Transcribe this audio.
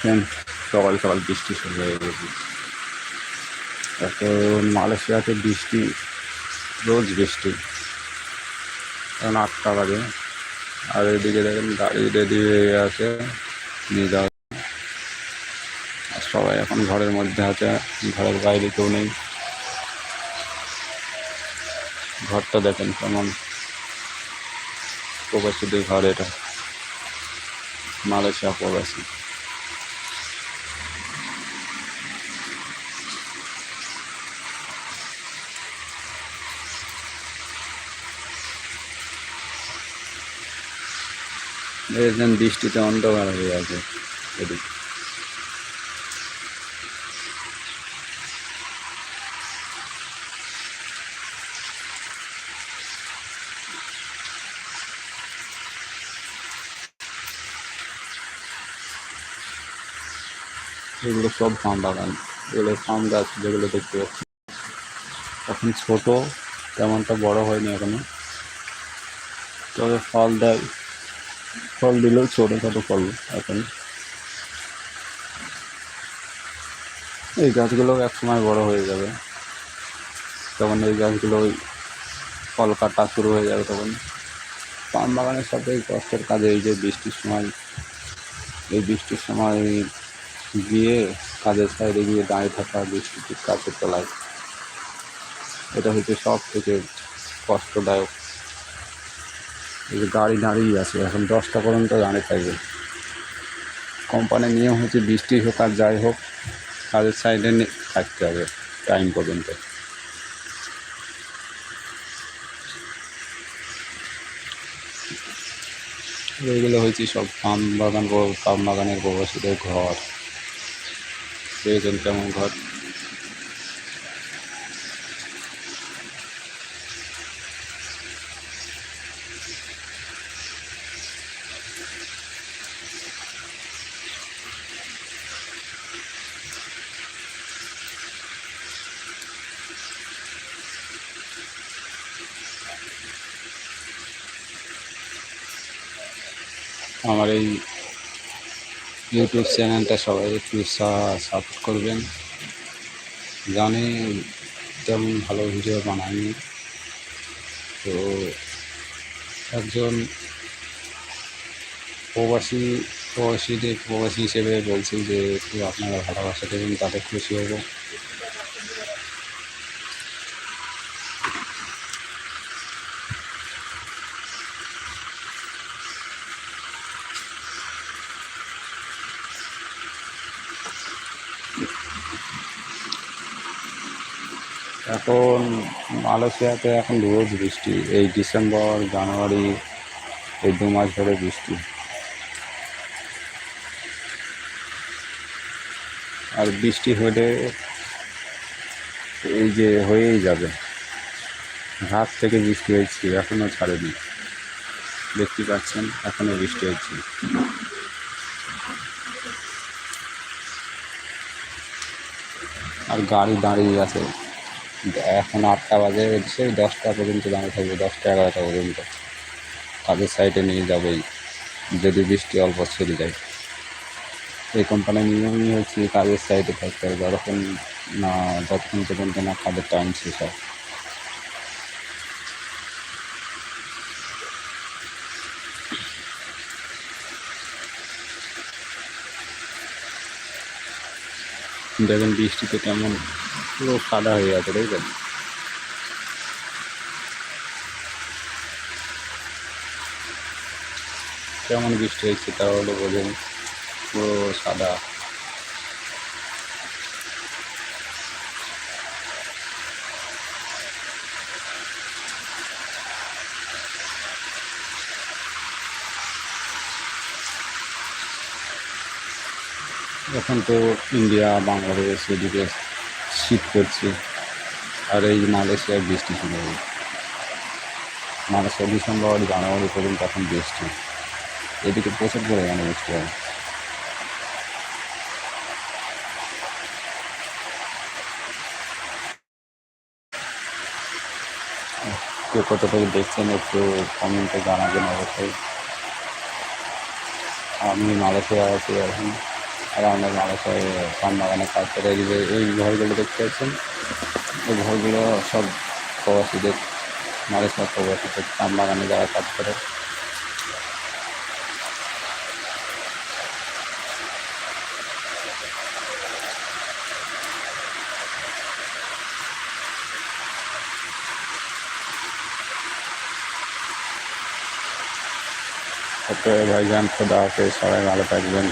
সকাল সকাল বৃষ্টি শুরু হয়ে গেছে। এখন মালয়েশিয়াতে বৃষ্টি, রোজ বৃষ্টি। এখন আটটা বাজে। আর এদিকে দেখেন গাড়ি রেডি হয়ে আছে নিয়ে যাওয়া আর সবাই এখন ঘরের মধ্যে আছে, ঘরের বাইরে কেউ নেই। ঘরটা দেখেন কেমন। প্রবাসীদের ঘর এটা। মালয়েশিয়া প্রবাসী দেখেছেন বৃষ্টিতে অন্ধকার হয়ে আছে এদিক। এগুলো সব ফার্ম বাগান। এগুলো পাম গাছ যেগুলো দেখতে পাচ্ছি। এখন ছোট, তেমনটা বড় হয়নি এখনও। তবে ফল দেয়। ফল দিলেও ছোটো ছোটো ফল এখন এই গাছগুলো এক সময় বড় হয়ে যাবে। তখন এই গাছগুলো ওই ফল কাটা শুরু হয়ে যাবে তখন। পাম বাগানের সাথে এই কষ্টের কাজে এই যে বৃষ্টির সময়, এই বৃষ্টির সময় গিয়ে কাজের সাইডে গিয়ে দাঁড়িয়ে থাকা বৃষ্টির কাছের তলায়, এটা হচ্ছে সব থেকে কষ্টদায়ক এই যে গাড়ি দাঁড়িয়ে আছে, এখন দশটা পর্যন্ত দাঁড়িয়ে থাকবে। কোম্পানির নিয়ম হচ্ছে বৃষ্টি হোক আর যাই হোক কাজের সাইডে থাকতে হবে টাইম পর্যন্ত। এইগুলো হয়েছে সব পাম বাগান পাম বাগানের প্রবাসীদের ঘর। দেখেছেন কেমন ঘর। আমার এই ইউটিউব চ্যানেলটা সবাই একটু সাপোর্ট করবেন। জানি তেমন ভালো ভিডিও বানাইনি। তো একজন প্রবাসী, প্রবাসীদের প্রবাসী হিসেবে বলছি যে, একটু আপনারা ভালোবাসা দেবেন, তাতে খুশি হব। এখন মালয়েশিয়াতে এখন রোজ বৃষ্টি। এই ডিসেম্বর, জানুয়ারি, এই দু মাস ধরে বৃষ্টি। আর বৃষ্টি হলে এই যে হয়েই যাবে। রাত থেকে বৃষ্টি হয়েছে এখনও ছাড়েনি। দেখতে পাচ্ছেন এখনও বৃষ্টি হচ্ছে। আর গাড়ি দাঁড়িয়ে আছে। এখন আটটা বাজে সেই দশটা পর্যন্ত দাঁড়িয়ে থাকবে, দশটা এগারোটা পর্যন্ত। কাজের সাইডে নিয়ে যাবেই, যদি বৃষ্টি অল্প ছেড়ে যায়। এই কোম্পানির নিয়মই হচ্ছে কাজের সাইডে থাকতে হবে, যতক্ষণ না, যতক্ষণ পর্যন্ত না কাজের টাইম শেষ হয়। দেখেন বৃষ্টিতে কেমন পুরো সাদা হয়ে আছে দেখবেন কেমন বৃষ্টি হয়েছে তাহলে বোঝেন, পুরো সাদা। এখন তো ইন্ডিয়া, বাংলাদেশ, এদিকে শীত পড়ছে আর এই মালয়েশিয়ায় বৃষ্টি শুরু হবে মালয়েশিয়া ডিসেম্বর, জানুয়ারি পর্যন্ত এখন বৃষ্টি। এদিকে প্রচুর পরিমাণে বৃষ্টি হয়। কেউ কতটুকু দেখছেন একটু কমেন্টে জানাবেন অবশ্যই। আমি মালয়েশিয়া আছি এখন। আর আমরা মানুষ পান বাগানে কাজ করে এই ঘরগুলো দেখতে পাচ্ছেন, এই ঘরগুলো সব প্রবাসীদের মালয়েশিয়ার প্রবাসীদের পান বাগানে যারা কাজ করে। ওকে ভাইজান, খোদা হাফেজ, সবাই ভালো থাকবেন।